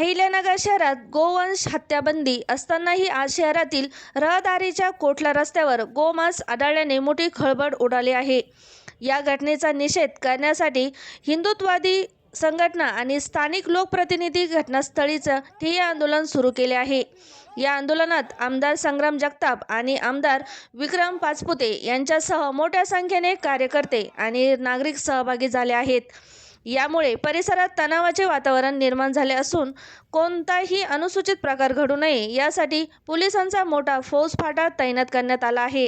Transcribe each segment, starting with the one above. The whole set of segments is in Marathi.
शहरात गोवंश हत्याबंदी असतानाही आज शहरातील रहदारीच्या कोटला रस्त्यावर गोमांस आढळल्याने मोठी खळबळ उडाली आहे. या घटनेचा निषेध करण्यासाठी हिंदुत्ववादी संघटना आणि स्थानिक लोकप्रतिनिधी घटनास्थळीचं ठिय्या आंदोलन सुरू केले आहे. या आंदोलनात आमदार संग्राम जगताप आणि आमदार विक्रम पाचपुते यांच्यासह मोठ्या संख्येने कार्यकर्ते आणि नागरिक सहभागी झाले आहेत. यामुळे परिसरात तणावाचे वातावरण निर्माण झाले असून कोणताही अनुसूचित प्रकार घडू नये यासाठी पोलिसांचा मोठा फौजफाटा तैनात करण्यात आला आहे.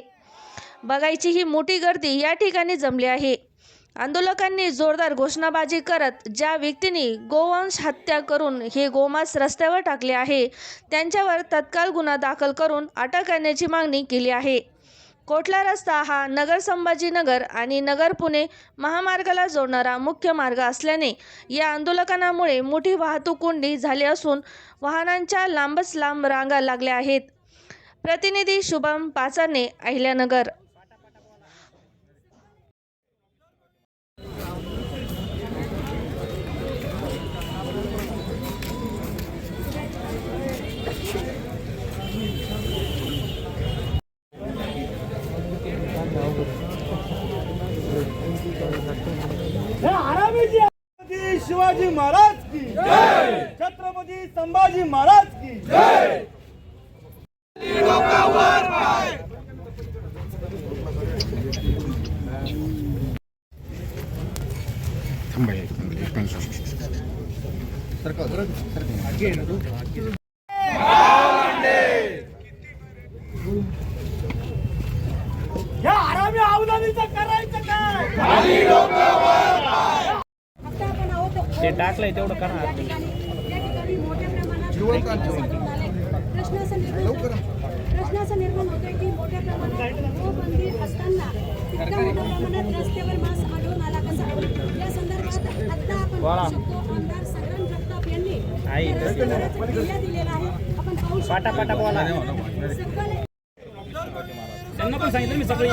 बघायची ही मोठी गर्दी या ठिकाणी जमली आहे. आंदोलकांनी जोरदार घोषणाबाजी करत ज्या व्यक्तींनी गोवंश हत्या करून हे गोमांस रस्त्यावर टाकले आहे त्यांच्यावर तत्काळ गुन्हा दाखल करून अटक करण्याची मागणी केली आहे. कोटला रस्ता हा नगर संभाजीनगर आणि नगर पुणे महामार्गाला जोडणारा मुख्य मार्ग असल्याने या आंदोलकांमुळे मोठी वाहतूक कोंडी झाली असून वाहनांच्या लांबच लांब रांगा लागल्या आहेत. प्रतिनिधी शुभम पाचारने अहिल्यानगर छत्रपती शिवाजी महाराज की जय! छत्रपती संभाजी महाराज की जय! या आरामी अवधानीचं करायचं ते टाकलंय तेवढं करा. या ठिकाणी मोठ्या प्रमाणात प्रश्न असा निर्माण प्रश्न असा निर्माण होतोय की मोठ्या प्रमाणात गोबंदी असताना इतक्या मोठ्या प्रमाणात रस्त्यावर मास आढळून आला कसा या संदर्भात आता आपण पाहू शकतो. आमदार संग्राम जगताप यांनी आई, या रस्त्यावरच ठिय्या दिलेला आहे आपण पाहू शकतो त्यांना पण सांगितलं मी सगळे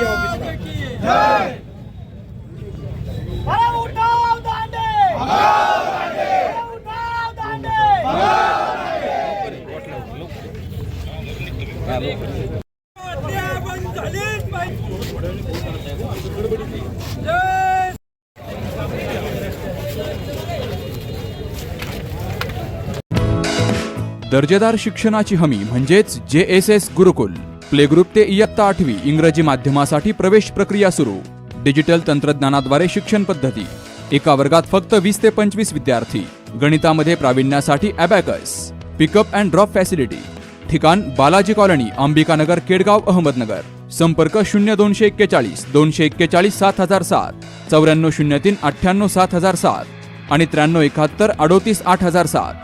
दर्जेदार शिक्षणाची हमी म्हणजेच J S S Gurukul. Play group ते इयत्ता आठवी इंग्रजी माध्यमासाठी प्रवेश प्रक्रिया सुरू. डिजिटल तंत्रज्ञानाद्वारे शिक्षण पद्धती. एका वर्गात फक्त वीस ते पंचवीस विद्यार्थी. गणितामध्ये प्रावीण्यासाठी abacus pickup and drop facility ठिकाण बालाजी कॉलनी अंबिकानगर केडगाव अहमदनगर. संपर्क शून्य दोनशे एक्केचाळीस दोनशे एक्केचाळीस सात हजार सात चौऱ्याण्णव शून्य तीन अठ्ठ्याण्णव सात हजार सात आणि त्र्याण्णव एकाहत्तर अडोतीस आठ हजार सात.